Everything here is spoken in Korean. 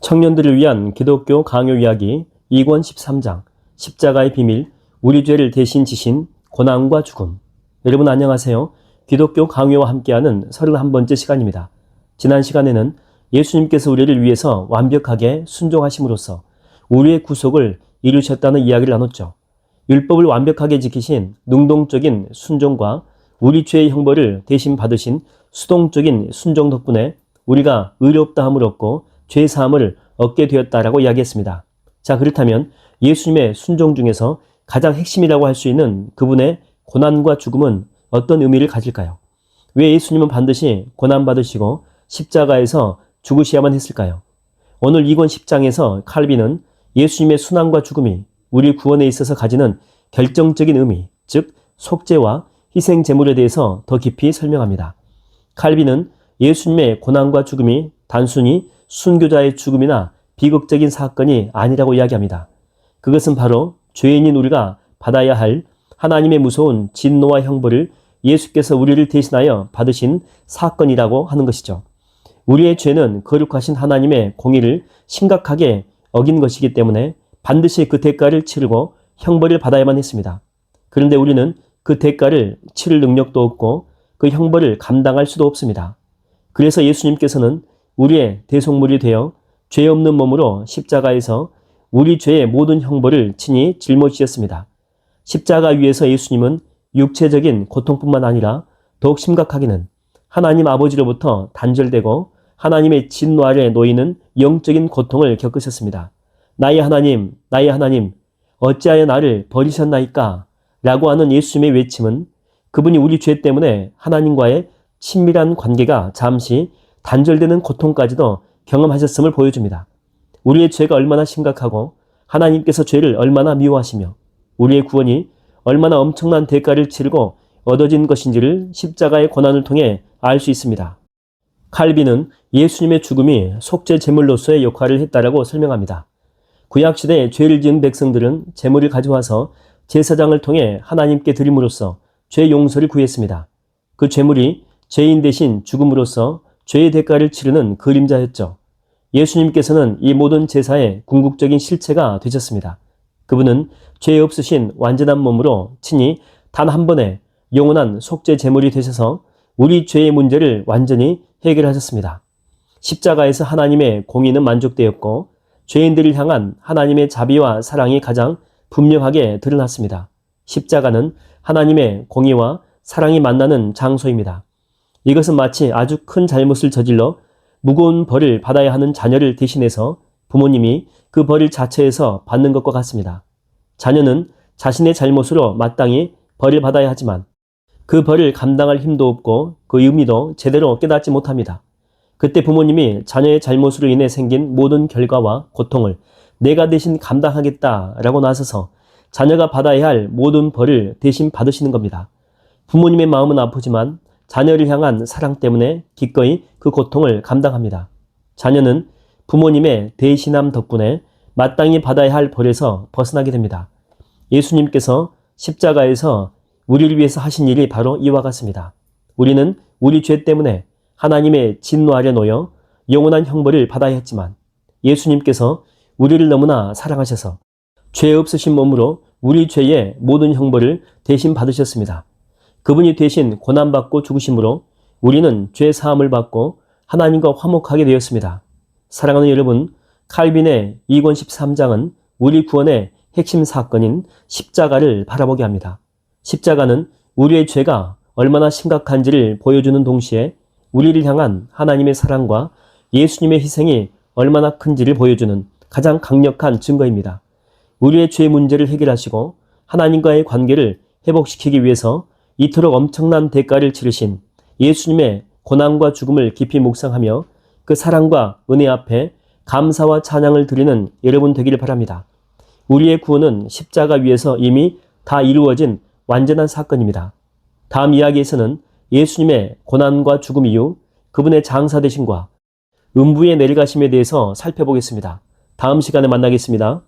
청년들을 위한 기독교 강요 이야기 2권 13장 십자가의 비밀 우리 죄를 대신 지신 고난과 죽음 여러분 안녕하세요. 기독교 강요와 함께하는 31번째 시간입니다. 지난 시간에는 예수님께서 우리를 위해서 완벽하게 순종하심으로써 우리의 구속을 이루셨다는 이야기를 나눴죠. 율법을 완벽하게 지키신 능동적인 순종과 우리 죄의 형벌을 대신 받으신 수동적인 순종 덕분에 우리가 의롭다함을 얻고 죄 사함을 얻게 되었다라고 이야기했습니다. 자, 그렇다면 예수님의 순종 중에서 가장 핵심이라고 할 수 있는 그분의 고난과 죽음은 어떤 의미를 가질까요? 왜 예수님은 반드시 고난 받으시고 십자가에서 죽으셔야만 했을까요? 오늘 2권 10장에서 칼빈은 예수님의 순환과 죽음이 우리 구원에 있어서 가지는 결정적인 의미, 즉 속죄와 희생 제물에 대해서 더 깊이 설명합니다. 칼빈은 예수님의 고난과 죽음이 단순히 순교자의 죽음이나 비극적인 사건이 아니라고 이야기합니다. 그것은 바로 죄인인 우리가 받아야 할 하나님의 무서운 진노와 형벌을 예수께서 우리를 대신하여 받으신 사건이라고 하는 것이죠. 우리의 죄는 거룩하신 하나님의 공의를 심각하게 어긴 것이기 때문에 반드시 그 대가를 치르고 형벌을 받아야만 했습니다. 그런데 우리는 그 대가를 치를 능력도 없고 그 형벌을 감당할 수도 없습니다. 그래서 예수님께서는 우리의 대속물이 되어 죄 없는 몸으로 십자가에서 우리 죄의 모든 형벌을 친히 짊어지셨습니다. 십자가 위에서 예수님은 육체적인 고통뿐만 아니라 더욱 심각하게는 하나님 아버지로부터 단절되고 하나님의 진노 아래 놓이는 영적인 고통을 겪으셨습니다. 나의 하나님, 나의 하나님, 어찌하여 나를 버리셨나이까? 라고 하는 예수님의 외침은 그분이 우리 죄 때문에 하나님과의 친밀한 관계가 잠시 단절되는 고통까지도 경험하셨음을 보여줍니다. 우리의 죄가 얼마나 심각하고 하나님께서 죄를 얼마나 미워하시며 우리의 구원이 얼마나 엄청난 대가를 치르고 얻어진 것인지를 십자가의 고난을 통해 알 수 있습니다. 칼빈은 예수님의 죽음이 속죄 제물로서의 역할을 했다라고 설명합니다. 구약 시대에 죄를 지은 백성들은 제물을 가져와서 제사장을 통해 하나님께 드림으로써 죄 용서를 구했습니다. 그 죄물이 죄인 대신 죽음으로써 죄의 대가를 치르는 그림자였죠. 예수님께서는 이 모든 제사의 궁극적인 실체가 되셨습니다. 그분은 죄 없으신 완전한 몸으로 친히 단 한 번에 영원한 속죄 제물이 되셔서 우리 죄의 문제를 완전히 해결하셨습니다. 십자가에서 하나님의 공의는 만족되었고 죄인들을 향한 하나님의 자비와 사랑이 가장 분명하게 드러났습니다. 십자가는 하나님의 공의와 사랑이 만나는 장소입니다. 이것은 마치 아주 큰 잘못을 저질러 무거운 벌을 받아야 하는 자녀를 대신해서 부모님이 그 벌을 자처해서 받는 것과 같습니다. 자녀는 자신의 잘못으로 마땅히 벌을 받아야 하지만 그 벌을 감당할 힘도 없고 그 의미도 제대로 깨닫지 못합니다. 그때 부모님이 자녀의 잘못으로 인해 생긴 모든 결과와 고통을 내가 대신 감당하겠다라고 나서서 자녀가 받아야 할 모든 벌을 대신 받으시는 겁니다. 부모님의 마음은 아프지만 자녀를 향한 사랑 때문에 기꺼이 그 고통을 감당합니다. 자녀는 부모님의 대신함 덕분에 마땅히 받아야 할 벌에서 벗어나게 됩니다. 예수님께서 십자가에서 우리를 위해서 하신 일이 바로 이와 같습니다. 우리는 우리 죄 때문에 하나님의 진노 아래 놓여 영원한 형벌을 받아야 했지만 예수님께서 우리를 너무나 사랑하셔서 죄 없으신 몸으로 우리 죄의 모든 형벌을 대신 받으셨습니다. 그분이 대신 고난받고 죽으심으로 우리는 죄 사함을 받고 하나님과 화목하게 되었습니다. 사랑하는 여러분, 칼빈의 2권 13장은 우리 구원의 핵심 사건인 십자가를 바라보게 합니다. 십자가는 우리의 죄가 얼마나 심각한지를 보여주는 동시에 우리를 향한 하나님의 사랑과 예수님의 희생이 얼마나 큰지를 보여주는 가장 강력한 증거입니다. 우리의 죄 문제를 해결하시고 하나님과의 관계를 회복시키기 위해서 이토록 엄청난 대가를 치르신 예수님의 고난과 죽음을 깊이 묵상하며 그 사랑과 은혜 앞에 감사와 찬양을 드리는 여러분 되기를 바랍니다. 우리의 구원은 십자가 위에서 이미 다 이루어진 완전한 사건입니다. 다음 이야기에서는 예수님의 고난과 죽음 이후 그분의 장사되심과 음부에 내려가심에 대해서 살펴보겠습니다. 다음 시간에 만나겠습니다.